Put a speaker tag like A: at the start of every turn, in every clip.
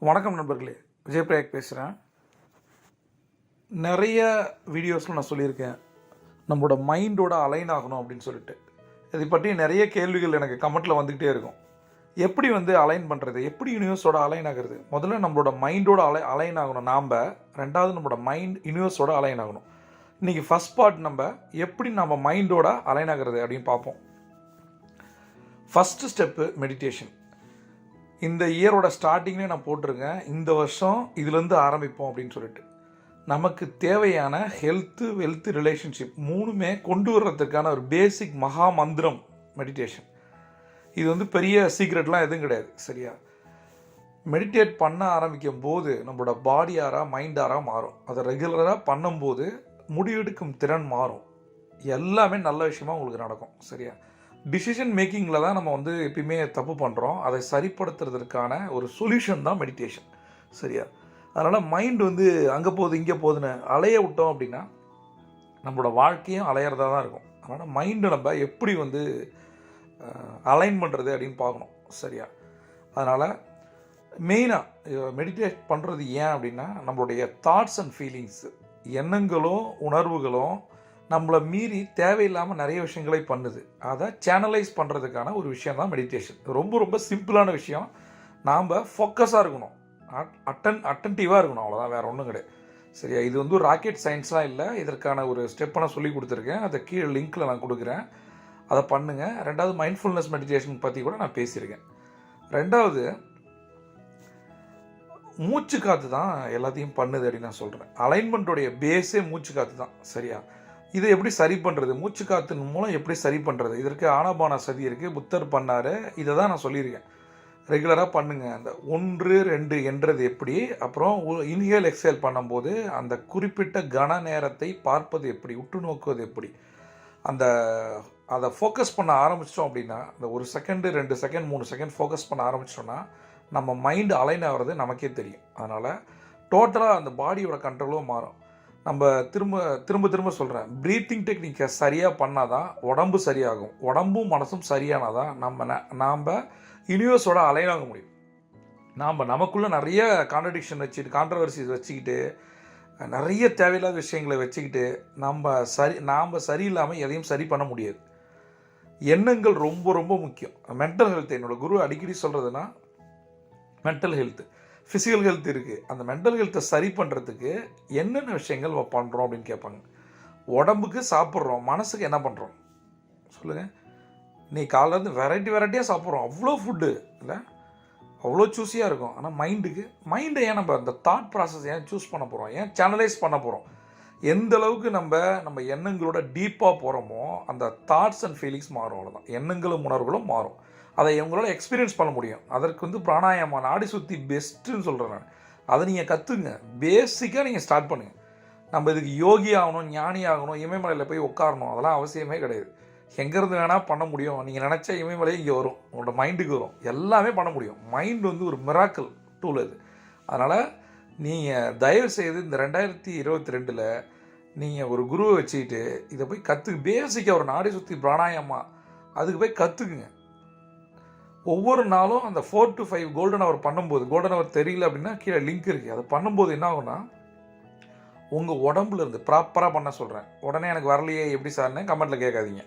A: வணக்கம் நண்பர்களே விஜயபிரயாக் பேசுகிறேன் நிறைய வீடியோஸில் நான் சொல்லியிருக்கேன் நம்மளோட மைண்டோட அலைன் ஆகணும் அப்படின்னு சொல்லிட்டு. இதை பற்றி நிறைய கேள்விகள் எனக்கு கமெண்ட்டில் வந்துக்கிட்டே இருக்கும். எப்படி வந்து அலைன் பண்ணுறது எப்படி யூனிவர்ஸோட அலைன் ஆகிறது? முதல்ல நம்மளோட மைண்டோட அலை அலைன் ஆகணும் நாம் ரெண்டாவது நம்மளோட மைண்ட் யூனிவர்ஸோட அலைன் ஆகணும். இன்றைக்கி ஃபஸ்ட் பார்ட் நம்ம எப்படி நம்ம மைண்டோட அலைன் ஆகிறது அப்படின்னு பார்ப்போம். ஃபஸ்ட்டு ஸ்டெப்பு மெடிடேஷன் இந்த இயரோட ஸ்டார்டிங்லேயே நான் போட்டிருக்கேன். இந்த வருஷம் இதுலேருந்து ஆரம்பிப்போம் அப்படின்னு சொல்லிட்டு. நமக்கு தேவையான ஹெல்த்து வெல்த்து ரிலேஷன்ஷிப் மூணுமே கொண்டு வர்றதுக்கான ஒரு பேசிக் மகா மந்திரம் மெடிடேஷன் இது வந்து பெரிய சீக்ரெட்லாம் எதுவும் கிடையாது சரியா? மெடிடேட் பண்ண ஆரம்பிக்கும் போது நம்மளோட பாடியாராக மைண்டாராக மாறும். அதை ரெகுலராக பண்ணும்போது முடிவெடுக்கும் திறன் மாறும். எல்லாமே நல்ல விஷயமா உங்களுக்கு நடக்கும். சரியா? டிசிஷன் மேக்கிங்கில் தான் நம்ம வந்து எப்பயுமே தப்பு பண்ணுறோம் அதை சரிப்படுத்துறதுக்கான ஒரு சொல்யூஷன் தான் மெடிடேஷன் சரியா? அதனால் மைண்ட் வந்து அங்கே போகுது இங்கே போகுதுன்னு அலைய விட்டோம் அப்படின்னா நம்மளோட வாழ்க்கையும் அலையிறதா தான் இருக்கும். அதனால் மைண்டை நம்ம எப்படி வந்து அலைன் பண்ணுறது அப்படின்னு பார்க்கணும். சரியா? அதனால் மெயினாக மெடிடேட் பண்ணுறது ஏன் அப்படின்னா நம்மளுடைய தாட்ஸ் அண்ட் ஃபீலிங்ஸு எண்ணங்களும் உணர்வுகளும் நம்மளை மீறி தேவையில்லாமல் நிறைய விஷயங்களை பண்ணுது. அதை சேனலைஸ் பண்ணுறதுக்கான ஒரு விஷயம் தான் மெடிடேஷன் ரொம்ப ரொம்ப சிம்பிளான விஷயம். நாம் ஃபோக்கஸாக இருக்கணும். அட்டன் அட்டன்டிவாக இருக்கணும். அவ்வளோதான் வேறு ஒன்றும் கிடையாது. சரியா? இது வந்து ராக்கெட் சயின்ஸ்லாம் இல்லை. இதற்கான ஒரு ஸ்டெப்பை நான் சொல்லி கொடுத்துருக்கேன். அதை கீழே லிங்க்கில் நான் கொடுக்குறேன். அதை பண்ணுங்கள் ரெண்டாவது மைண்ட்ஃபுல்னஸ் மெடிடேஷன் பற்றி கூட நான் பேசியிருக்கேன். ரெண்டாவது மூச்சு காற்று தான் எல்லாத்தையும் பண்ணுது அப்படின்னு நான் சொல்கிறேன் அலைன்மெண்ட்டோடைய பேஸே மூச்சு காற்று தான் சரியா? இதை எப்படி சரி பண்ணுறது மூச்சு காற்றின் மூலம் எப்படி சரி பண்ணுறது இதற்கு ஆனாபான சதி இருக்குது புத்தர் பண்ணார். இதை தான் நான் சொல்லியிருக்கேன். ரெகுலராக பண்ணுங்கள் அந்த ஒன்று ரெண்டு என்றது எப்படி? அப்புறம் இன்ஹேல் எக்ஸேல் பண்ணும்போது அந்த குறிப்பிட்ட கன நேரத்தை பார்ப்பது எப்படி? உற்று நோக்குவது எப்படி? அந்த அதை ஃபோக்கஸ் பண்ண ஆரம்பிச்சிட்டோம் அப்படின்னா அந்த ஒரு செகண்டு ரெண்டு செகண்ட் மூணு செகண்ட் ஃபோக்கஸ் பண்ண ஆரம்பிச்சிட்டோன்னா நம்ம மைண்டு அலைன் ஆகிறது நமக்கே தெரியும். அதனால் டோட்டலாக அந்த பாடியோட கண்ட்ரோலும் மாறும். நம்ம திரும்ப திரும்ப திரும்ப சொல்கிறேன் ப்ரீத்திங் டெக்னிக்கை சரியாக பண்ணால் தான் உடம்பு சரியாகும். உடம்பும் மனசும் சரியானால் தான் நம்ம நாம் யூனிவர்ஸோட அலைனாக முடியும். நாம் நமக்குள்ளே நிறைய கான்ட்ரடிக்ஷன் வச்சுட்டு கான்ட்ரவர்சிஸ் வச்சுக்கிட்டு நிறைய தேவையில்லாத விஷயங்களை வச்சுக்கிட்டு நம்ம சரி நாம் சரியில்லாமல் எதையும் சரி பண்ண முடியாது. எண்ணங்கள் ரொம்ப ரொம்ப முக்கியம். மென்டல் ஹெல்த் என்னோடய குரு அடிக்கடி சொல்கிறதுனா மென்டல் ஹெல்த்து ஃபிசிக்கல் ஹெல்த் இருக்குது அந்த மென்டல் ஹெல்த்தை சரி பண்ணுறதுக்கு என்னென்ன விஷயங்கள் பண்ணுறோம் அப்படின்னு கேட்பாங்க. உடம்புக்கு சாப்பிட்றோம் மனசுக்கு என்ன பண்ணுறோம் சொல்லுங்கள் நீ காலையிலேருந்து வெரைட்டி வெரைட்டியாக சாப்பிட்றோம். அவ்வளோ ஃபுட்டு இல்லை? அவ்வளோ சூஸியாக இருக்கும். ஆனால் மைண்டுக்கு மைண்டை ஏன் நம்ம அந்த தாட் ப்ராசஸ் ஏன் சூஸ் பண்ண போகிறோம் ஏன் சேனலைஸ் பண்ண போகிறோம் எந்த அளவுக்கு நம்ம நம்ம எண்ணங்களோட டீப்பாக போகிறோமோ அந்த தாட்ஸ் அண்ட் ஃபீலிங்ஸ் மாறும் அவ்வளோதான் எண்ணங்களும் உணர்வுகளும் மாறும். அதை இவங்களால எக்ஸ்பீரியன்ஸ் பண்ண முடியும். அதற்கு வந்து பிராணாயாமா நாடி சுற்றி பெஸ்ட்டுன்னு சொல்கிறேன் நான். அதை நீங்கள் கற்றுங்க பேசிக்காக நீங்கள் ஸ்டார்ட் பண்ணுங்கள் நம்ம இதுக்கு யோகி ஆகணும் ஞானி ஆகணும் இமயமலையில் போய் உட்காரணும். அதெல்லாம் அவசியமே கிடையாது. எங்கேருந்து வேணால் பண்ண முடியும். நீங்கள் நினச்சா இமயமலையும் இங்கே வரும். உங்களோட மைண்டுக்கு வரும். எல்லாமே பண்ண முடியும். மைண்ட் வந்து ஒரு மிராக்கல் டூல் அது. அதனால் நீங்கள் தயவு செய்து இந்த ரெண்டாயிரத்தி இருபத்தி ரெண்டில் நீங்கள் ஒரு குருவை வச்சுக்கிட்டு இதை போய் கற்று பேசிக்காக ஒரு நாடி சுற்றி பிராணாயமா அதுக்கு போய் கற்றுக்குங்க ஒவ்வொரு நாளும் அந்த four to five golden hour பண்ணும்போது கோல்டன் அவர் தெரியல அப்படின்னா கீழே லிங்க் இருக்குது அதை பண்ணும்போது என்ன ஆகும்னா உங்கள் உடம்புல இருந்து ப்ராப்பராக பண்ண சொல்கிறேன் உடனே எனக்கு வரலையே எப்படி சார்னு கமெண்ட்டில் கேட்காதீங்க.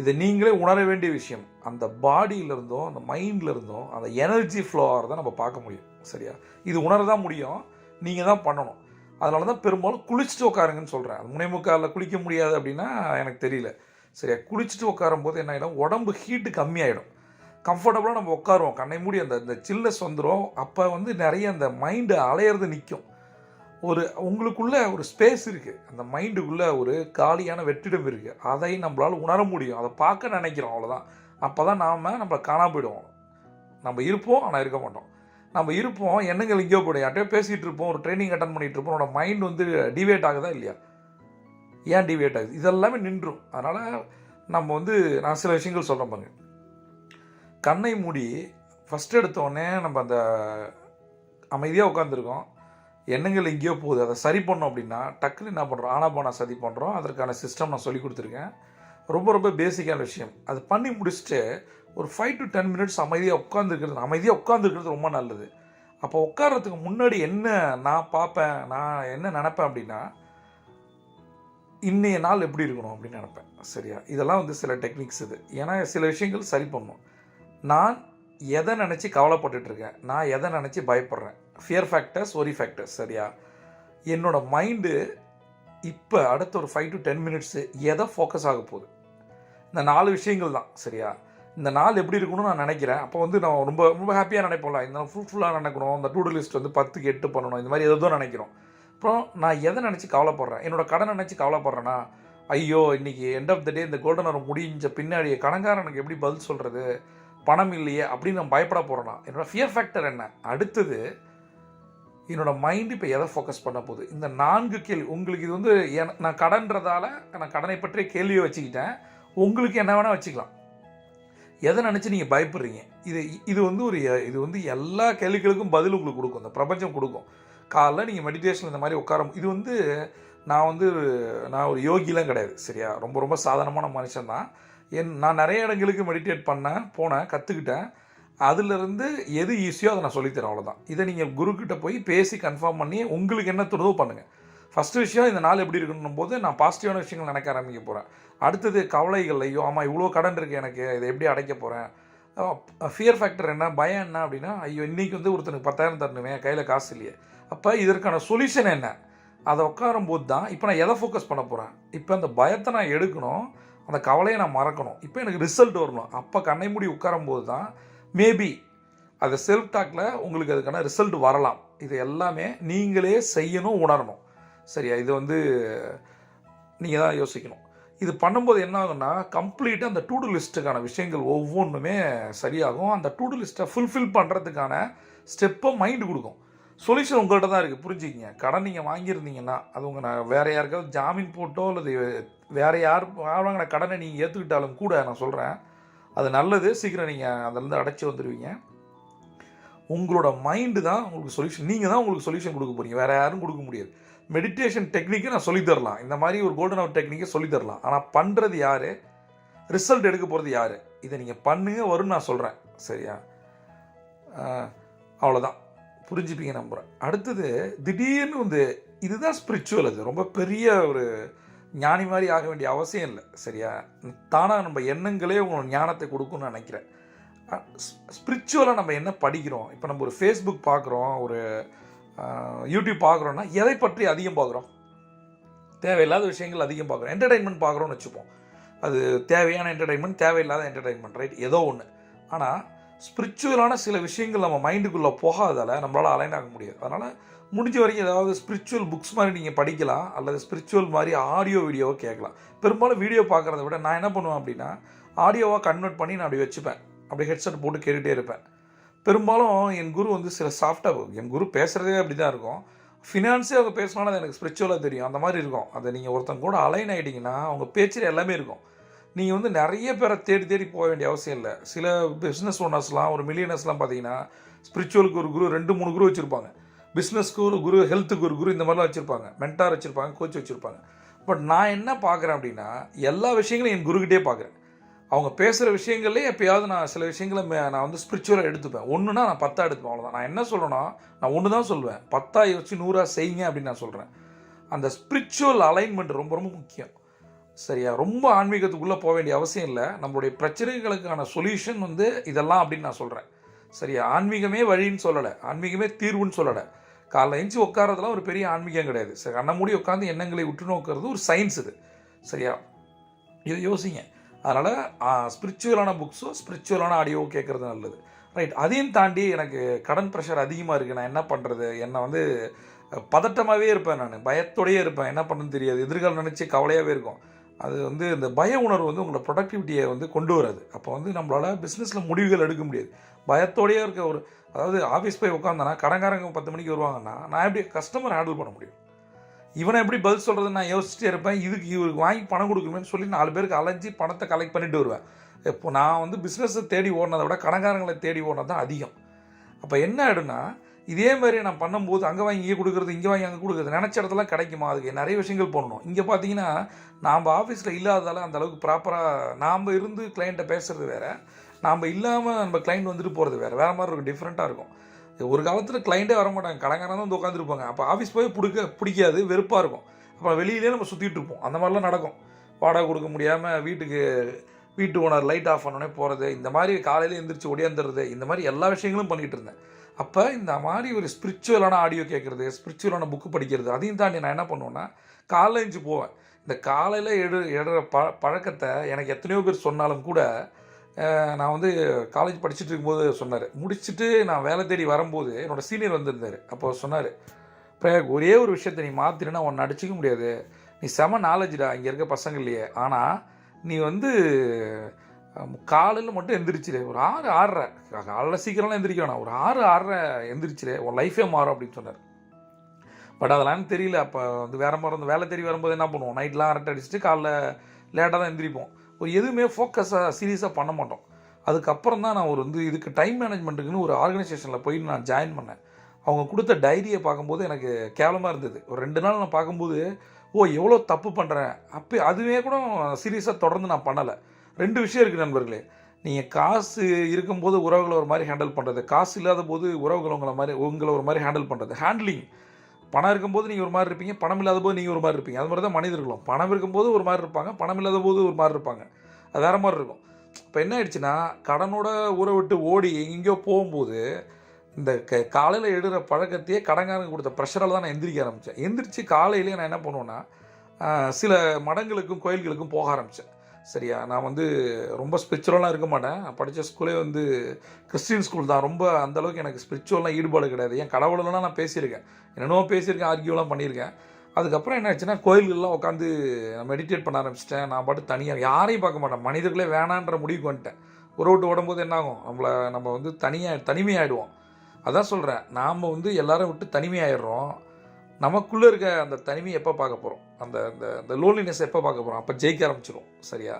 A: இதை நீங்களே உணர வேண்டிய விஷயம். அந்த பாடியிலிருந்தும் அந்த மைண்ட்லேருந்தும் அந்த எனர்ஜி ஃப்ளோ ஆகிறத நம்ம பார்க்க முடியும். சரியா? இது உணர தான் முடியும். நீங்கள் தான் பண்ணணும். அதனால தான் பெரும்பாலும் குளிச்சுட்டு உட்காருங்கன்னு சொல்கிறேன் அது முனைமுக்காலில் குளிக்க முடியாது அப்படின்னா எனக்கு தெரியல. சரியா? குளிச்சுட்டு உட்காரும்போது என்ன ஆகிடும் உடம்பு ஹீட்டு கம்மியாயிடும். கம்ஃபர்டபுளாக நம்ம உட்காருவோம். கண்ணை மூடி அந்த இந்த சில்னஸ் வந்துடும் அப்போ வந்து நிறைய அந்த மைண்டு அலையிறது நிற்கும் ஒரு உங்களுக்குள்ளே ஒரு ஸ்பேஸ் இருக்குது அந்த மைண்டுக்குள்ளே ஒரு காலியான வெற்றிடம் இருக்குது அதை நம்மளால் உணர முடியும். அதை பார்க்க நினைக்கிறோம் அவ்வளோதான் அப்போ தான் நாம் நம்மளை காணாம போயிடுவோம். நம்ம இருப்போம் ஆனால் இருக்க மாட்டோம். நம்ம இருப்போம் எண்ணங்கள் இங்கேயோ போயிடும் யார்ட்டையோ பேசிகிட்டு இருப்போம் ஒரு ட்ரைனிங் அட்டன் பண்ணிகிட்டு இருப்போம். உன்னோட மைண்ட் வந்து டிவேட் ஆகுதா இல்லையா? ஏன் டிவேட் ஆகுது? இதெல்லாமே நின்றும். அதனால் நம்ம வந்து நான் சில விஷயங்கள் சொல்கிறேன் பாருங்க. கண்ணை மூடி ஃபஸ்ட் எடுத்தோடனே நம்ம அந்த அமைதியாக உட்காந்துருக்கோம் எண்ணங்கள் எங்கேயோ போகுது. அதை சரி பண்ணோம் அப்படின்னா டக்குன்னு என்ன பண்ணுறோம் ஆனாபானா சதி பண்ணுறோம் அதற்கான சிஸ்டம் நான் சொல்லி கொடுத்துருக்கேன். ரொம்ப ரொம்ப பேசிக்கான விஷயம். அது பண்ணி முடிச்சுட்டு ஒரு ஃபைவ் டு டென் மினிட்ஸ் அமைதியாக உட்காந்துருக்கிறது அமைதியாக உட்காந்துருக்கிறது ரொம்ப நல்லது. அப்போ உட்கார்றதுக்கு முன்னாடி என்ன நான் பார்ப்பேன் நான் என்ன நினப்பேன் அப்படின்னா இன்றைய நாள் எப்படி இருக்கணும்? அப்படின்னு நினப்பேன். சரியா? இதெல்லாம் வந்து சில டெக்னிக்ஸ் இது. ஏன்னா சில விஷயங்கள் சரி பண்ணும். நான் எதை நினச்சி கவலைப்பட்டுட்ருக்கேன்? நான் எதை நினச்சி பயப்படுறேன்? ஃபியர் ஃபேக்டர்ஸ் ஒரி ஃபேக்டர்ஸ் சரியா? என்னோடய மைண்டு இப்போ அடுத்த ஒரு ஃபைவ் டு டென் மினிட்ஸு எதை ஃபோக்கஸ் ஆக போகுது? இந்த நாலு விஷயங்கள் தான் சரியா? இந்த நாள் எப்படி இருக்கணும்னு நான் நினைக்கிறேன். அப்போ வந்து நான் ரொம்ப ரொம்ப ஹாப்பியாக நினைப்போம்ல. இந்த ஃப்ரூட்ஃபுல்லாக நினைக்கணும் இந்த டூடு லிஸ்ட் வந்து பத்துக்கு எட்டு பண்ணணும். இந்த மாதிரி ஏதோ நினைக்கிறோம். அப்புறம் நான் எதை நினச்சி கவலைப்படுறேன்? என்னோட கடன் நினச்சி கவலைப்படுறேன்னா ஐயோ இன்றைக்கி எண்ட் ஆஃப் த டே இந்த கோல்டன் ஹவர் முடிஞ்ச பின்னாடி கடங்காரனுக்கு எப்படி பதில் சொல்கிறது பணம் இல்லையே அப்படின்னு நான் பயப்பட போகிறேன்னா என்னோட ஃபியர் ஃபேக்டர் என்ன? அடுத்தது என்னோடய மைண்ட் இப்போ எதை ஃபோக்கஸ் பண்ண போகுது? இந்த நான்கு கேள்வி உங்களுக்கு இது வந்து என- நான் கடன்றதால நான் கடனை பற்றிய கேள்வியை வச்சுக்கிட்டேன். உங்களுக்கு என்ன வேணால் வச்சுக்கலாம். எதை நினச்சி நீங்கள் பயப்படுறீங்க? இது இது வந்து ஒரு இது வந்து எல்லா கேள்விகளுக்கும் பதில் உங்களுக்கு கொடுக்கும். இந்த பிரபஞ்சம் கொடுக்கும். காலைல நீங்கள் மெடிடேஷன் இந்த மாதிரி உட்கார இது வந்து நான் வந்து நான் ஒரு யோகிலாம் கிடையாது சரியா? ரொம்ப ரொம்ப சாதாரணமான மனுஷன் தான் என் நான் நிறைய இடங்களுக்கு மெடிடேட் பண்ணேன் போனேன் கற்றுக்கிட்டேன் அதிலிருந்து எது ஈஸியோ அதை நான் சொல்லித்தரேன் அவ்வளோதான் இதை நீங்கள் குருக்கிட்ட போய் பேசி கன்ஃபார்ம் பண்ணி உங்களுக்கு என்ன தோணுதோ பண்ணுங்கள் ஃபஸ்ட்டு விஷயம் இந்த நாள் எப்படி இருக்கணும் போது நான் பாசிட்டிவான விஷயங்கள் நினைக்க ஆரம்பிக்க போகிறேன் அடுத்தது கவலைகள் ஐயோ ஆமாம் இவ்வளோ கடன் இருக்குது எனக்கு இதை எப்படி அடைக்க போகிறேன் ஃபியர் ஃபேக்டர் என்ன பயம் என்ன அப்படின்னா ஐயோ இன்றைக்கி வந்து ஒருத்தனுக்கு பத்தாயிரம் தரணுமே கையில் காசு இல்லையே. அப்போ இதற்கான சொல்யூஷன் என்ன? அதை உட்காரும்போது தான் இப்போ நான் எதை ஃபோக்கஸ் பண்ண போகிறேன் இப்போ அந்த பயத்தை நான் எடுக்கணும். அந்த கவலையை நான் மறக்கணும். இப்போ எனக்கு ரிசல்ட் வரணும். அப்போ கண்ணை மூடி உட்காரும் போது தான் மேபி அது செல்ஃப் டாக்கில் உங்களுக்கு அதுக்கான ரிசல்ட் வரலாம். இது எல்லாமே நீங்களே செய்யணும் உணரணும். சரியா? இது வந்து நீங்கள் தான் யோசிக்கணும். இது பண்ணும்போது என்ன ஆகும்னா கம்ப்ளீட்டாக அந்த டூடு லிஸ்ட்டுக்கான விஷயங்கள் ஒவ்வொன்றுமே சரியாகும். அந்த டூடு லிஸ்ட்டை ஃபுல்ஃபில் பண்ணுறதுக்கான ஸ்டெப்பை மைண்டு கொடுக்கும். சொல்யூஷன் உங்கள்கிட்ட தான் இருக்குது புரிஞ்சுக்கிங்க. கடன் நீங்கள் வாங்கியிருந்தீங்கன்னா அது உங்கள் நான் வேறு யாருக்காவது ஜாமீன் போட்டோ அல்லது வேறு யார் வாங்கின கடனை நீங்கள் ஏற்றுக்கிட்டாலும் கூட நான் சொல்கிறேன் அது நல்லது. சீக்கிரம் நீங்கள் அதிலேருந்து அடைச்சி வந்துடுவீங்க உங்களோட மைண்டு தான் உங்களுக்கு சொல்யூஷன். நீங்கள் தான் உங்களுக்கு சொல்யூஷன் கொடுக்க போகிறீங்க வேறு யாரும் கொடுக்க முடியாது. மெடிடேஷன் டெக்னிக்கை நான் சொல்லித் தரலாம். இந்த மாதிரி ஒரு கோல்டன் அவர் டெக்னிக்கை சொல்லித் தரலாம். ஆனால் பண்ணுறது யார்? ரிசல்ட் எடுக்க போகிறது யார்? இதை நீங்கள் பண்ணுங்க வரும்னு நான் சொல்கிறேன் சரியா? அவ்வளோதான் புரிஞ்சுப்பீங்க நம்புகிறேன் அடுத்தது திடீர்னு வந்து இதுதான் ஸ்பிரிச்சுவல் அது. ரொம்ப பெரிய ஒரு ஞானி மாதிரி ஆக வேண்டிய அவசியம் இல்லை. சரியா? தானாக நம்ம எண்ணங்களே உங்களுக்கு ஞானத்தை கொடுக்கும்னு நினைக்கிறேன். ஸ்பிரிச்சுவலாக நம்ம என்ன படிக்கிறோம்? இப்போ நம்ம ஒரு ஃபேஸ்புக் பார்க்குறோம் ஒரு யூடியூப் பார்க்குறோன்னா எதை பற்றி அதிகம் பார்க்குறோம்? தேவையில்லாத விஷயங்கள் அதிகம் பார்க்குறோம். என்டர்டைன்மெண்ட் பார்க்குறோம்னு வச்சுப்போம். அது தேவையான என்டர்டைன்மெண்ட் தேவையில்லாத என்டர்டைன்மெண்ட் ரைட் ஏதோ ஒன்று ஆனால் ஸ்பிரிச்சுவலான சில விஷயங்கள் நம்ம மைண்டுக்குள்ளே போகாதால நம்மளால் அலைன் ஆக முடியாது. அதனால் முடிஞ்ச வரைக்கும் ஏதாவது ஸ்பிரிச்சுவல் புக்ஸ் மாதிரி நீங்கள் படிக்கலாம் அல்லது ஸ்பிரிச்சுவல் மாதிரி ஆடியோ வீடியோவை கேட்கலாம். பெரும்பாலும் வீடியோ பார்க்குறத விட நான் என்ன பண்ணுவேன் அப்படின்னா ஆடியோவாக கன்வெர்ட் பண்ணி நான் அப்படி வச்சுப்பேன். அப்படி ஹெட்செட் போட்டு கேட்டுகிட்டே இருப்பேன். பெரும்பாலும் என் குரு வந்து சில சாஃப்டாக என் குரு பேசுகிறதே அப்படி தான் இருக்கும் ஃபினான்ஸே அவங்க பேசினாலும் அது எனக்கு ஸ்பிரிச்சுவலாக தெரியும். அந்த மாதிரி இருக்கும். அதை நீங்கள் ஒருத்தங்க கூட அலைன் ஆகிட்டிங்கன்னா அவங்க பேச்சில் எல்லாமே இருக்கும். நீங்கள் வந்து நிறைய பேரை தேடி தேடி போக வேண்டிய அவசியம் இல்லை. சில பிஸ்னஸ் ஓனர்ஸ்லாம் ஒரு மில்லியனர்ஸ்லாம் பார்த்தீங்கன்னா ஸ்பிரிச்சுவலுக்கு ஒரு குரு ரெண்டு மூணு குரு வச்சுருப்பாங்க. பிஸ்னஸ்க்கு ஒரு குரு ஹெல்த்துக்கு ஒரு குரு இந்த மாதிரிலாம் வச்சுருப்பாங்க. மென்டார் வச்சுருப்பாங்க கோச் வச்சுருப்பாங்க. பட் நான் என்ன பார்க்குறேன் அப்படின்னா எல்லா விஷயங்களையும் என் குருக்கிட்டே பார்க்குறேன் அவங்க பேசுகிற விஷயங்கள்லேயே எப்பயாவது நான் சில விஷயங்களை மே- நான் வந்து ஸ்பிரிச்சுவலாக எடுத்துப்பேன். ஒன்றுனா நான் பத்தாக எடுத்துப்பேன் அவ்வளோதான் நான் என்ன சொல்கிறேன்னா நான் ஒன்று தான் சொல்லுவேன் பத்தாக வச்சு நூறாக செய்யுங்க அப்படின்னு நான் சொல்கிறேன் அந்த ஸ்பிரிச்சுவல் அலைன்மெண்ட் ரொம்ப ரொம்ப முக்கியம். சரியா? ரொம்ப ஆன்மீகத்துக்குள்ளே போக வேண்டிய அவசியம் இல்லை. நம்மளுடைய பிரச்சனைகளுக்கான சொல்யூஷன் வந்து இதெல்லாம் அப்படின்னு நான் சொல்கிறேன் சரியா? ஆன்மீகமே வழின்னு சொல்லலை. ஆன்மீகமே தீர்வுன்னு சொல்லலை. காலைல எஞ்சி உட்காரதெல்லாம் ஒரு பெரிய ஆன்மீகம் கிடையாது. சரி கண்ண மூடி உட்காந்து எண்ணங்களை உற்று நோக்கிறது ஒரு சயின்ஸ் இது. சரியா? இதை யோசிங்க. அதனால் ஸ்பிரிச்சுவலான புக்ஸோ ஸ்பிரிச்சுவலான ஆடியோ கேட்குறது நல்லது. ரைட் அதையும் தாண்டி எனக்கு கடன் ப்ரெஷர் அதிகமாக இருக்குது நான் என்ன பண்ணுறது என்னை வந்து பதட்டமாகவே இருப்பேன் நான். பயத்தோடயே இருப்பேன். என்ன பண்ணுன்னு தெரியாது. எதிர்காலம் நினச்சி கவலையாகவே இருக்கும். அது வந்து இந்த பய உணர்வு வந்து உங்களோட ப்ரொடக்டிவிட்டியை வந்து கொண்டு வராது. அப்போ வந்து நம்மளால் பிஸ்னஸில் முடிவுகள் எடுக்க முடியாது. பயத்தோடயே இருக்க ஒரு அதாவது ஆஃபீஸ் போய் உட்காந்தனா கடங்காரங்க பத்து மணிக்கு வருவாங்கன்னா நான் எப்படி கஸ்டமர் ஹேண்டில் பண்ண முடியும்? இவனை எப்படி பதில் சொல்கிறது நான் யோசிச்சுட்டே இருப்பேன். இதுக்கு இவருக்கு வாங்கி பணம் கொடுக்கணும்னு சொல்லி நாலு பேருக்கு அலைஞ்சு பணத்தை கலெக்ட் பண்ணிட்டு வருவேன். இப்போ நான் வந்து பிஸ்னஸை தேடி ஓடினதை விட கடங்காரங்களை தேடி ஓடினது தான் அதிகம். அப்போ என்ன ஆகிடும்னா இதே மாதிரி நான் பண்ணும்போது அங்கே வாங்கி இங்கே கொடுக்குறது இங்கே வாங்கி அங்கே கொடுக்குறது நினச்ச இடத்துல கிடைக்குமா? அதுக்கு நிறைய விஷயங்கள் பண்ணணும் இங்கே பார்த்தீங்கன்னா நாம் ஆஃபீஸில் இல்லாததால் அந்த அளவுக்கு ப்ராப்பராக நாம் இருந்து கிளைண்ட்டை பேசுகிறது வேறு. நாம் இல்லாமல் நம்ம கிளைண்ட் வந்துட்டு போகிறது வேறு. வேறு மாதிரி இருக்கும் டிஃப்ரெண்ட்டாக இருக்கும். ஒரு காலத்தில் கிளைண்ட்டே வர மாட்டாங்க கடங்காரன் தான் வந்து உட்காந்துருப்பாங்க அப்போ ஆஃபீஸ் போய் பிடிக்க பிடிக்காது வெறுப்பாக இருக்கும். அப்புறம் வெளியிலே நம்ம சுற்றிட்டு இருப்போம். அந்த மாதிரிலாம் நடக்கும். வாடகை கொடுக்க முடியாமல் வீட்டுக்கு வீட்டு ஓனர் லைட் ஆஃப் பண்ணோடனே போகிறது இந்த மாதிரி காலையில் எந்திரிச்சு ஒடியாந்துடுறது இந்த மாதிரி எல்லா விஷயங்களும் பண்ணிகிட்டு இருந்தேன். அப்போ இந்த மாதிரி ஒரு ஸ்பிரிச்சுவலான ஆடியோ கேட்குறது ஸ்பிரிச்சுவலான புக்கு படிக்கிறது அதையும் தாண்டி நான் என்ன பண்ணுவேன்னா காலைல எழுந்து போவேன். இந்த காலையில் எடு எடுற ப பழக்கத்தை எனக்கு எத்தனையோ பேர் சொன்னாலும் கூட நான் வந்து காலேஜ் படிச்சுட்டு இருக்கும்போது சொன்னார். முடிச்சுட்டு நான் வேலை தேடி வரும்போது என்னோடய சீனியர் வந்திருந்தார். அப்போ சொன்னார் இப்போ ஒரே ஒரு விஷயத்தை நீ மாற்றினா உன்னை அடிச்சிக்க முடியாது. நீ செம நாலேஜ்டா இங்கே இருக்க பசங்கள்லையே ஆனால் நீ வந்து காலையில் மட்டும் எந்திரிச்சிரு. ஒரு ஆறு ஆறரை. காலைல சீக்கிரம்லாம் எந்திரிக்க வேணாம். ஒரு ஆறு ஆறரை எந்திரிச்சிரு. உன் லைஃபே மாறும் அப்படின்னு சொன்னார். பட் அதெல்லாம் தெரியல. அப்போ வந்து வேற மாதிரி வேலை தேடி வரும்போது என்ன பண்ணுவோம்? நைட்லாம் அரட்டை அடிச்சுட்டு காலைல லேட்டாக தான் எந்திரிப்போம். ஒரு எதுவுமே ஃபோக்கஸாக சீரியஸாக பண்ண மாட்டோம். அதுக்கப்புறம் தான் நான் ஒரு வந்து இதுக்கு டைம் மேனேஜ்மெண்ட்டுக்குன்னு ஒரு ஆர்கனைசேஷனில் போய் நான் ஜாயின் பண்ணேன். அவங்க கொடுத்த டைரியை பார்க்கும்போது எனக்கு கேவலமாக இருந்தது. ஒரு ரெண்டு நாள் நான் பார்க்கும்போது ஓ எவ்வளோ தப்பு பண்ணுறேன் அப்போ அதுவே கூட சீரியஸாக தொடர்ந்து நான் பண்ணலை. ரெண்டு விஷயம் இருக்குது நண்பர்களே. நீங்கள் காசு இருக்கும்போது உறவுகளை ஒரு மாதிரி ஹேண்டில் பண்ணுறது காசு இல்லாத போது உறவுகள் உங்களை மாதிரி உங்களை ஒரு மாதிரி ஹேண்டில் பண்ணுறது ஹேண்ட்லிங் பணம் இருக்கும்போது நீங்கள் ஒரு மாதிரி இருப்பீங்க பணம் இல்லாத போது நீங்கள் ஒரு மாதிரி இருப்பீங்க. அது மாதிரி தான் மனிதர்களும். பணம் இருக்கும்போது ஒரு மாதிரி இருப்பாங்க பணம் இல்லாத போது ஒரு மாதிரி இருப்பாங்க. அது வேறு மாதிரி இருக்கும். இப்போ என்ன ஆயிடுச்சுன்னா கடனோட ஊரை விட்டு ஓடி எங்கேயோ போகும்போது இந்த க காலையில் எழுற பழக்கத்தையே கடங்காரங்க கொடுத்த ப்ரெஷரால் தான் நான் எந்திரிக்க ஆரம்பித்தேன் எந்திரிச்சு காலையிலேயே நான் என்ன பண்ணுவேன்னா சில மடங்களுக்கும் கோயில்களுக்கும் போக ஆரம்பித்தேன் சரியா? நான் வந்து ரொம்ப ஸ்பிரிச்சுவலாக இருக்க மாட்டேன். படித்த ஸ்கூலே வந்து கிறிஸ்டின் ஸ்கூல் தான். ரொம்ப அந்தளவுக்கு எனக்கு ஸ்பிரிச்சுவல்லாம் ஈடுபாடு கிடையாது. என் கடவுளெல்லாம் நான் பேசியிருக்கேன். என்னென்னவோ பேசியிருக்கேன் ஆர்கியூலாம் பண்ணியிருக்கேன். அதுக்கப்புறம் என்ன ஆச்சுன்னா கோயில்கள்லாம் உட்காந்து மெடிடேட் பண்ண ஆரம்பிச்சிட்டேன். நான் பாட்டு தனியாக யாரையும் பார்க்க மாட்டேன். மனிதர்களே வேணான்ற முடிவுக்கு வந்துட்டேன். ஒரு விட்டு ஓடும்போது என்னாகும் நம்மளை நம்ம வந்து தனியாக தனிமையாயிடுவோம். அதான் சொல்கிறேன் நாம் வந்து எல்லாரும் விட்டு தனிமையாயிடுறோம். நமக்குள்ளே இருக்க அந்த தனிமையை எப்போ பார்க்க போகிறோம் அந்த அந்த அந்த லோன்லினஸ் எப்போ பார்க்க போகிறோம் அப்போ ஜெயிக்க ஆரம்பிச்சிடும் சரியா?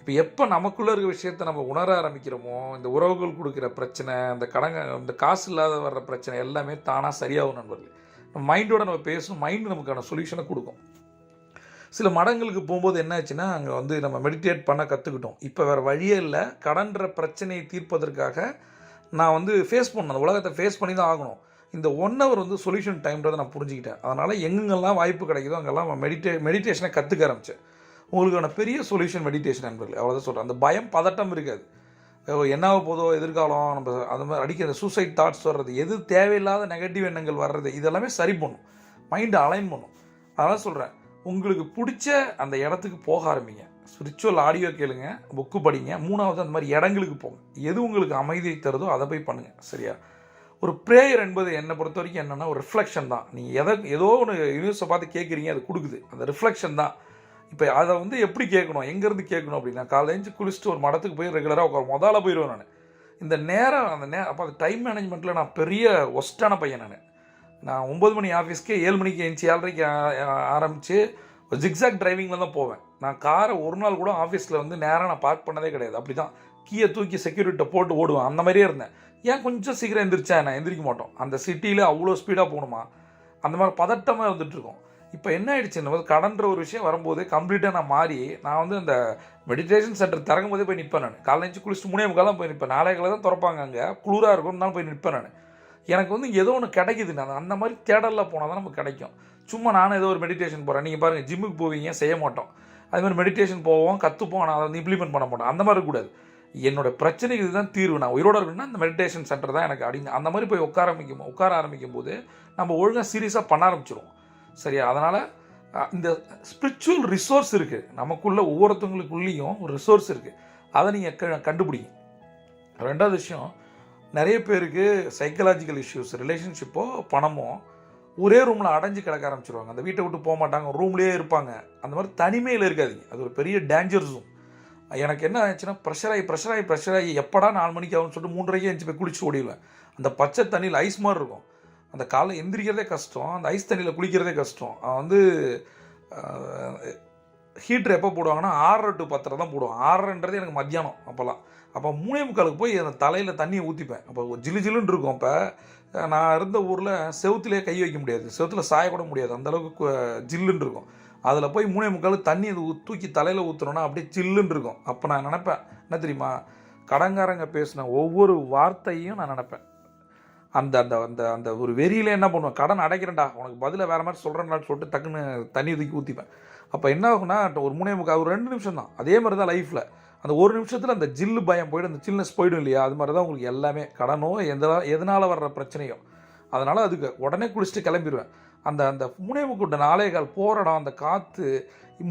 A: இப்போ எப்போ நமக்குள்ளே இருக்கிற விஷயத்த நம்ம உணர ஆரம்பிக்கிறோமோ இந்த உறவுகள் கொடுக்குற பிரச்சனை இந்த கடங்க இந்த காசு இல்லாத வர்ற பிரச்சனை எல்லாமே தானாக சரியாகும் நண்பர்கள். நம்ம மைண்டோட நம்ம பேசணும். மைண்டு நமக்கான சொல்யூஷனை கொடுக்கும். சில மடங்களுக்கு போகும்போது என்ன ஆச்சுன்னா அங்கே வந்து நம்ம மெடிடேட் பண்ண கற்றுக்கிட்டோம் இப்போ வேறு வழியே இல்லை. கடன்ற பிரச்சனையை தீர்ப்பதற்காக நான் வந்து ஃபேஸ் பண்ணணும். அந்த உலகத்தை ஃபேஸ் பண்ணி தான் ஆகணும். இந்த ஒன் ஹவர் வந்து சொல்யூஷன் டைம்ன்றதை நான் புரிஞ்சுக்கிட்டேன். அதனால் எங்கெங்கெல்லாம் வாய்ப்பு கிடைக்குதோ அங்கெல்லாம் மெடிடே மெடிடேஷனை கற்றுக்க ஆரம்பித்தேன் உங்களுக்கான பெரிய சொல்யூஷன் மெடிடேஷன் நண்பர்களே அவ்வளோதான் சொல்கிறேன் அந்த பயம் பதட்டம் இருக்காது. என்னாக என்ன போதோ எதிர்காலம் நம்ம அந்த மாதிரி அடிக்கிற சூசைட் தாட்ஸ் வர்றது எது தேவையில்லாத நெகட்டிவ் எண்ணங்கள் வர்றது இதெல்லாமே சரி பண்ணும். மைண்டை அலைன் பண்ணும். அதனால் சொல்கிறேன் உங்களுக்கு பிடிச்ச அந்த இடத்துக்கு போக ஆரம்பிங்க. ஸ்பிரிச்சுவல் ஆடியோ கேளுங்க புக்கு படிங்க. மூணாவது அந்த மாதிரி இடங்களுக்கு போங்க. எது உங்களுக்கு அமைதியை தருதோ அதை போய் பண்ணுங்கள் சரியா? ஒரு ப்ரேயர் என்பது என்னை பொறுத்த வரைக்கும் என்னென்னா ஒரு ரிஃப்ளெக்ஷன் தான். நீங்கள் எதை ஏதோ ஒன்று யூனிவர்ஸை பார்த்து கேட்குறீங்க அது கொடுக்குது. அந்த ரிஃப்ளெக்ஷன் தான். இப்போ அதை வந்து எப்படி கேட்கணும்? எங்கேருந்து கேட்கணும் அப்படின்னா காலைல குளிச்சுட்டு ஒரு மடத்துக்கு போய் ரெகுலராக உட்கார. முதல்ல போயிடுவேன் நான். இந்த நேரம் அந்த நே அப்போ அந்த டைம் மேனேஜ்மெண்ட்டில் நான் பெரிய ஒஸ்டான பையன் நான். நான் ஒம்பது மணி ஆஃபீஸ்க்கே ஏழு மணிக்கு எழுந்துச்சி ஏழரைக்கு ஆரம்பித்து ஒரு ஜிக்ஸாக் டிரைவிங்கில் தான் போவேன். நான் காரை ஒரு நாள் கூட ஆஃபீஸில் வந்து நேராக நான் பார்க் பண்ணதே கிடையாது. அப்படி தான் கீயை தூக்கி செக்யூரிட்டியை போட்டு ஓடுவேன். அந்த மாதிரியே இருந்தேன். ஏன் கொஞ்சம் சீக்கிரம் எந்திரிச்சேன் நான் எந்திரிக்க மாட்டோம். அந்த சிட்டியில் அவ்வளோ ஸ்பீடாக போகணுமா? அந்த மாதிரி பதட்டமாக இருந்துகிட்ருக்கோம் இப்போ என்ன ஆயிடுச்சுன்னு போது கடன்ற ஒரு விஷயம் வரும்போது கம்ப்ளீட்டாக நான் மாறி நான் வந்து அந்த மெடிடேஷன் சென்டர் திறக்கும் போதே போய் நிற்பேன் நான். காலைல எழுந்து குளிச்சுட்டு மூணே முக்கால் தான் போய் நிற்பேன் நாளை காலை தான் திறப்பாங்க அங்கே. குளிராக இருக்கும்னு தான் போய் நிற்பேன் நான். எனக்கு வந்து ஏதோ ஒன்று கிடைக்குது. நான் அந்த மாதிரி தேடலில் போனால் தான் நமக்கு கிடைக்கும். சும்மா நானும் ஏதோ ஒரு மெடிடேஷன் போகிறேன் நீங்கள் பாருங்கள் ஜிம்முக்கு போவீங்க செய்ய மாட்டோம். அது மாதிரி மெடிடேஷன் போவோம் கற்றுப்போம் நான் அதை வந்து இம்ப்ளிமெண்ட் பண்ண மாட்டோம். அந்த மாதிரி இருக்கக்கூடாது என்னோட பிரச்சனைக்கு இதுதான் தீர்வு. நான் உயிரோட இருக்கணும்னா இந்த மெடிடேஷன் சென்டர் தான் எனக்கு அடிங்க அந்த மாதிரி போய் உட்கார ஆரம்பிக்கும் உட்கார ஆரம்பிக்கும் போது நம்ம ஒழுங்காக சீரியஸாக பண்ண ஆரம்பிச்சிருவோம். சரியா? அதனால் இந்த ஸ்பிரிச்சுவல் ரிசோர்ஸ் இருக்குது நமக்குள்ள ஒவ்வொருத்தவங்களுக்குள்ளேயும் ஒரு ரிசோர்ஸ் இருக்குது அதை நீங்கள் கண்டுபிடிங்க. ரெண்டாவது விஷயம் நிறைய பேருக்கு சைக்கலாஜிக்கல் இஷ்யூஸ் ரிலேஷன்ஷிப்போ பணமோ ஒரே ரூமில் அடைஞ்சு கிடக்க ஆரம்பிச்சிருவாங்க. அந்த வீட்டை விட்டு போக மாட்டாங்க ரூம்லேயே இருப்பாங்க. அந்த மாதிரி தனிமையில் இருக்காதுங்க. அது ஒரு பெரிய டேஞ்சர் எனக்கு என்ன ஆச்சுன்னா ப்ரெஷராகி ப்ரெஷராகி ப்ரெஷராகி எப்படா நாலு மணிக்கு ஆகும்னு சொல்லிட்டு மூன்றரைக்கே எஞ்சி போய் குளிச்சு ஓடிடுவேன். அந்த பச்சை தண்ணியில் ஐஸ் மாதிரி இருக்கும். அந்த காலை எந்திரிக்கிறதே கஷ்டம். அந்த ஐஸ் தண்ணியில் குளிக்கிறதே கஷ்டம். அவன் வந்து ஹீட்ரு எப்போ போடுவாங்கன்னா ஆறரை டு பத்தரை தான் போடுவான் ஆறரைன்றது எனக்கு மத்தியானம் அப்போல்லாம் அப்போ மூணே முக்காலுக்கு போய் அந்த தலையில் தண்ணியை ஊற்றிப்பேன் அப்போ ஜிலு ஜிலுன்னு இருக்கும் அப்போ. நான் இருந்த ஊரில் செவுத்துலேயே கை வைக்க முடியாது. செவுத்தில் சாயக்கூட முடியாது. அந்தளவுக்கு ஜில்லுன்னு இருக்கும். அதில் போய் மூணே முக்கால் தண்ணி அது ஊ- தூக்கி தலையில் ஊற்றுனோன்னா அப்படியே சில்லுன்னு இருக்கும். அப்போ நான் நினப்பேன் என்ன தெரியுமா? கடங்காரங்க பேசின ஒவ்வொரு வார்த்தையும் நான் நினப்பேன். அந்த அந்த அந்த அந்த ஒரு வெறியில் என்ன பண்ணுவேன்? கடன் அடைக்கிறேன்டா உனக்கு பதிலாக வேறு மாதிரி சொல்கிறேன்டான்னு சொல்லிட்டு டக்குன்னு தண்ணி தூக்கி ஊற்றிப்பேன் அப்போ என்ன ஆகும்னா ஒரு மூணே முக்கால் ஒரு ரெண்டு நிமிஷம் தான். அதே மாதிரி தான் லைஃப்பில் அந்த ஒரு நிமிஷத்தில் அந்த ஜில்லு பயம் போயிடும் அந்த சில்னஸ் போயிடும் இல்லையா? அது மாதிரி தான் உங்களுக்கு எல்லாமே. கடனோ எந்த எதனால் வர்ற பிரச்சனையோ. அதனால் அதுக்கு உடனே குளிச்சுட்டு கிளம்பிடுவேன் அந்த அந்த முனைவுக்கு முக்கூட்ட நாளே போகிற இடம் அந்த காற்று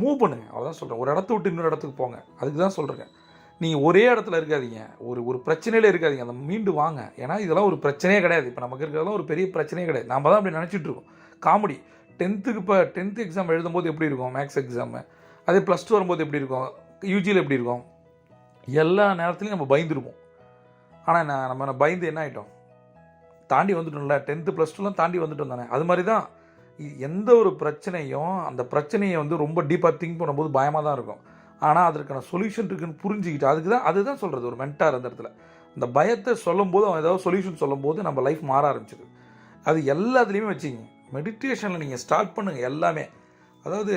A: மூவ் பண்ணுங்க அவ்வளோதான் சொல்கிறேன் ஒரு இடத்த விட்டு இன்னொரு இடத்துக்கு போங்க. அதுக்கு தான் சொல்கிறேன் நீங்கள் ஒரே இடத்துல இருக்காதீங்க. ஒரு ஒரு பிரச்சனையிலே இருக்காதீங்க. அந்த மீண்டு வாங்க. ஏன்னா இதெல்லாம் ஒரு பிரச்சனையே கிடையாது. இப்போ நமக்கு இருக்கிறதெல்லாம் ஒரு பெரிய பிரச்சனையே கிடையாது. நம்ம தான் அப்படி நினச்சிட்டு இருக்கோம். காமெடி. டென்த்துக்கு இப்போ டென்த்து எக்ஸாம் எழுதும்போது எப்படி இருக்கும்? மேக்ஸ் எக்ஸாமு அதே ப்ளஸ் டூ வரும்போது எப்படி இருக்கும்? யூஜியில் எப்படி இருக்கும்? எல்லா நேரத்துலையும் நம்ம பயந்துருப்போம். ஆனால் நான் நம்ம பயந்து என்ன ஆகிட்டோம் தாண்டி வந்துட்டோம்ல. டென்த்து ப்ளஸ் டூலாம் தாண்டி வந்துட்டோம் தானே. அது மாதிரி தான் எந்த ஒரு பிரச்சனையும் அந்த பிரச்சனையை வந்து ரொம்ப டீப்பாக திங்க் பண்ணும்போது பயமாக தான் இருக்கும். ஆனால் அதற்கான சொல்யூஷன் இருக்குன்னு புரிஞ்சுக்கிட்டு அதுக்கு தான் அதுதான் சொல்கிறது ஒரு மென்டார் அந்த இடத்துல. அந்த பயத்தை சொல்லும்போது அவன் ஏதாவது சொல்யூஷன் சொல்லும்போது நம்ம லைஃப் மாற ஆரம்பிச்சிது அது எல்லாத்துலேயுமே வச்சுங்க மெடிடேஷனில் நீங்கள் ஸ்டார்ட் பண்ணுங்கள் எல்லாமே. அதாவது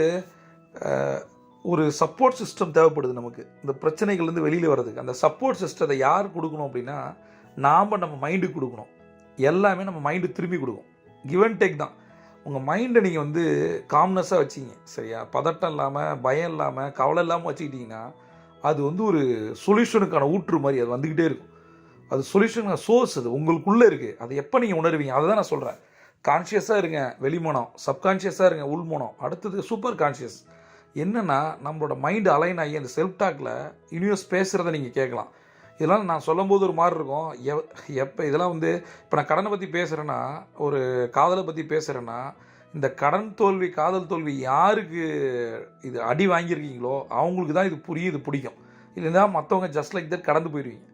A: ஒரு சப்போர்ட் சிஸ்டம் தேவைப்படுது நமக்கு. இந்த பிரச்சனைகள்லேருந்து வெளியில் வர்றதுக்கு. அந்த சப்போர்ட் சிஸ்டத்தை யார் கொடுக்கணும் அப்படின்னா நாம் நம்ம மைண்டுக்கு கொடுக்கணும். எல்லாமே நம்ம மைண்டு திரும்பி கொடுக்கும். கிவ் அண்ட் டேக் தான். உங்கள் மைண்டை நீங்கள் வந்து காம்னஸாக வச்சிங்க சரியா? பதட்டம் இல்லாமல் பயம் இல்லாமல் கவலை இல்லாமல் வச்சுக்கிட்டிங்கன்னா அது வந்து ஒரு சொல்யூஷனுக்கான ஊற்று மாதிரி அது வந்துக்கிட்டே இருக்கும். அது சொல்யூஷன் சோர்ஸ் அது உங்களுக்குள்ளே இருக்குது அதை எப்போ நீங்கள் உணர்வீங்க? அதை தான் நான் சொல்கிறேன் கான்ஷியஸாக இருங்க வெளிமனம். சப்கான்ஷியஸாக இருங்க உள்மனம். அடுத்தது சூப்பர் கான்ஷியஸ் என்னென்னா நம்மளோட மைண்டு அலைன் ஆகி அந்த செல்ஃப் டாக்கில் யூனிவர்ஸ் பேசுகிறத நீங்கள் கேட்கலாம். இதெல்லாம் நான் சொல்லும்போது ஒரு மாதிரி இருக்கும். எவ் எப்போ இதெல்லாம் வந்து இப்போ நான் கடனை பற்றி பேசுகிறேன்னா ஒரு காதலை பற்றி பேசுகிறேன்னா இந்த கடன் தோல்வி காதல் தோல்வி யாருக்கு இது அடி வாங்கியிருக்கீங்களோ அவங்களுக்கு தான் இது புரியுது பிடிக்கும். இல்லைன்னா மற்றவங்க ஜஸ்ட் லைக் தட் கடந்து போயிடுவீங்க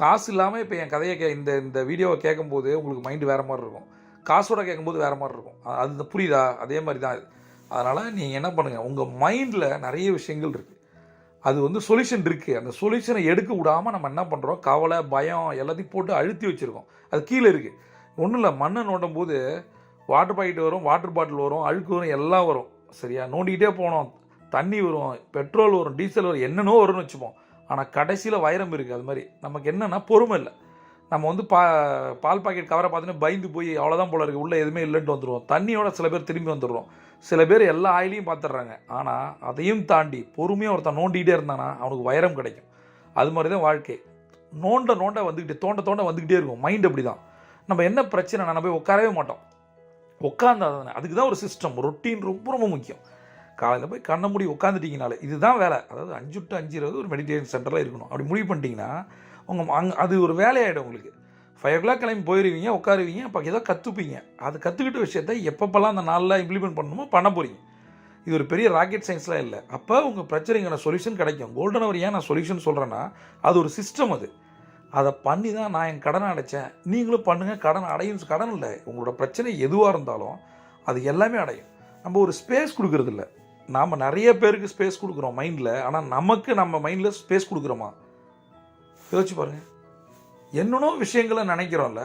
A: காசு இல்லாமல் இப்போ என் கதையை கே இந்த இந்த வீடியோவை கேட்கும்போது உங்களுக்கு மைண்டு வேறு மாதிரி இருக்கும். காசோட கேட்கும்போது வேறு மாதிரி இருக்கும். அது புரியுதா? அதே மாதிரி தான் இது. அதனால் நீங்கள் என்ன பண்ணுங்கள் உங்கள் மைண்டில் நிறைய விஷயங்கள் இருக்குது அது வந்து சொல்யூஷன் இருக்குது அந்த சொல்யூஷனை எடுக்க விடாமல் நம்ம என்ன பண்ணுறோம் கவலை பயம் எல்லாத்தையும் போட்டு அழுத்தி வச்சுருக்கோம். அது கீழே இருக்குது ஒன்றும் இல்லை மண்ணை நோண்டும் போது வாட்டர் பாக்கெட் வரும் வாட்டர் பாட்டில் வரும் அழுக்கு வரும் எல்லாம் வரும். சரியா? நோண்டிக்கிட்டே போனோம். தண்ணி வரும் பெட்ரோல் வரும் டீசல் வரும் என்னென்னோ வரும்னு வச்சுப்போம். ஆனால் கடைசியில் வைரம் இருக்குது அது மாதிரி நமக்கு என்னென்னா பொறுமை இல்லை. நம்ம வந்து பா பால் பாக்கெட் கவரை பார்த்தீங்கன்னா பயந்து போய் அவ்வளோதான் போல இருக்குது உள்ளே எதுவுமே இல்லைன்ட்டு வந்துடுவோம் தண்ணியோட சில பேர் திரும்பி வந்துடுறோம். சில பேர் எல்லா ஆயிலையும் பார்த்துட்றாங்க. ஆனால் அதையும் தாண்டி பொறுமையாக ஒருத்தன் நோண்டிகிட்டே இருந்தானா அவனுக்கு வைரம் கிடைக்கும். அது மாதிரி தான் வாழ்க்கை. நோண்ட நோண்ட வந்துக்கிட்டே தோண்ட தோண்ட வந்துக்கிட்டே இருக்கும். மைண்ட் அப்படி தான் நம்ம என்ன பிரச்சனை நம்ம போய் உட்காரவே மாட்டோம். உட்காந்தா தானே. அதுக்கு தான் ஒரு சிஸ்டம் ரொட்டீன் ரொம்ப ரொம்ப முக்கியம். காலையில் போய் கண்ணை மூடி உட்காந்துட்டிங்கனாலே இதுதான் வேலை. அதாவது அஞ்சு டு அஞ்சு இருபது ஒரு மெடிடேஷன் சென்டரில் இருக்கணும். அப்படி முடிவு பண்ணிட்டீங்கன்னா உங்கள் அங்கே அது ஒரு வேலையாகிடும் உங்களுக்கு. ஃபைவ் ஓ கிளாக் கிளம்பி போயிடுவீங்க உட்காருவீங்க அப்போ ஏதோ கற்றுப்பீங்க அது கற்றுக்கிட்ட விஷயத்த எப்பப்பெல்லாம் அந்த நாளில் இம்ப்ளிமெண்ட் பண்ணணுமோ பண்ண போகிறீங்க இது ஒரு பெரிய ராக்கெட் சயின்ஸ்லாம் இல்லை. அப்போ உங்கள் பிரச்சனைக்கான சொல்யூஷன் கிடைக்கும். கோல்டன் அவர் ஏன் நான் சொல்யூஷன் சொல்கிறேன்னா அது ஒரு சிஸ்டம் அது. அதை பண்ணி தான் நான் என் கடனை அடைச்சேன். நீங்களும் பண்ணுங்கள் கடன் அடையும். கடன் இல்லை. உங்களோட பிரச்சனை எதுவாக இருந்தாலும் அது எல்லாமே அடையும். நம்ம ஒரு ஸ்பேஸ் கொடுக்குறதில்ல நாம் நிறைய பேருக்கு ஸ்பேஸ் கொடுக்குறோம் மைண்டில் ஆனால் நமக்கு நம்ம மைண்டில் ஸ்பேஸ் கொடுக்குறோமா? யோசிச்சு பாருங்கள் என்னென்னோ விஷயங்களை நினைக்கிறோம்ல.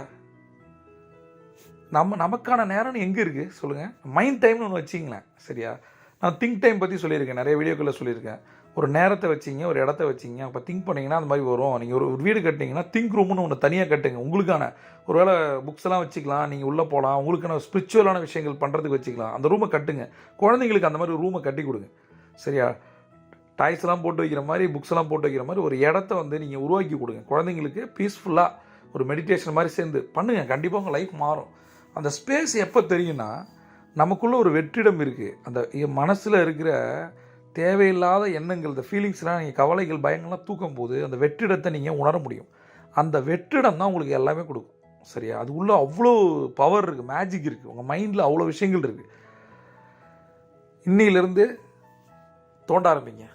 A: நம்ம நமக்கான நேரம்னு எங்கே இருக்குது சொல்லுங்கள் மைண்ட் டைம்னு ஒன்று வச்சிங்களேன். சரியா? நான் திங்க் டைம் பற்றி சொல்லியிருக்கேன். நிறைய வீடியோக்களில் சொல்லியிருக்கேன். ஒரு நேரத்தை வச்சிங்க ஒரு இடத்த வச்சிங்க. அப்போ திங்க் பண்ணிங்கன்னா அந்த மாதிரி வரும். நீங்கள் ஒரு வீடு கட்டிங்கன்னா திங்க் ரூம்னு ஒன்று தனியாக கட்டுங்க. உங்களுக்கான ஒரு வேளை புக்ஸ் எல்லாம் வச்சுக்கலாம். நீங்கள் உள்ளே போகலாம். உங்களுக்கான ஸ்பிரிச்சுவலான விஷயங்கள் பண்ணுறதுக்கு வச்சுக்கலாம். அந்த ரூமை கட்டுங்க. குழந்தைங்களுக்கு அந்த மாதிரி ரூமை கட்டி கொடுங்க. சரியா? டாய்ஸ்லாம் போட்டு வைக்கிற மாதிரி புக்ஸ்லாம் போட்டு வைக்கிற மாதிரி ஒரு இடத்த வந்து நீங்கள் உருவாக்கி கொடுங்க. குழந்தைங்களுக்கு பீஸ்ஃபுல்லாக ஒரு மெடிடேஷன் மாதிரி சேர்ந்து பண்ணுங்கள் கண்டிப்பாக உங்கள் லைஃப் மாறும். அந்த ஸ்பேஸ் எப்போ தெரியும்னா நமக்குள்ளே ஒரு வெற்றிடம் இருக்குது அந்த மனசில் இருக்கிற தேவையில்லாத எண்ணங்கள் இந்த ஃபீலிங்ஸ்லாம் நீங்கள் கவலைகள் பயங்கள்லாம் தூக்கும் போது அந்த வெற்றிடத்தை நீங்கள் உணர முடியும். அந்த வெற்றிடம் தான் உங்களுக்கு எல்லாமே கொடுக்கும். சரியா? அது அவ்வளோ பவர் இருக்குது மேஜிக் இருக்குது உங்கள் மைண்டில் அவ்வளோ விஷயங்கள் இருக்குது இன்னிலிருந்து தோண்ட ஆரம்பிங்க.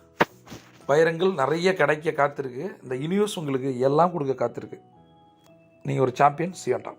A: வைரங்கள் நிறைய கிடைக்க காத்திருக்கு. இந்த யூனிவர்ஸ் உங்களுக்கு எல்லாம் கொடுக்க காத்திருக்கு. நீங்கள் ஒரு சாம்பியன் சியாட்டா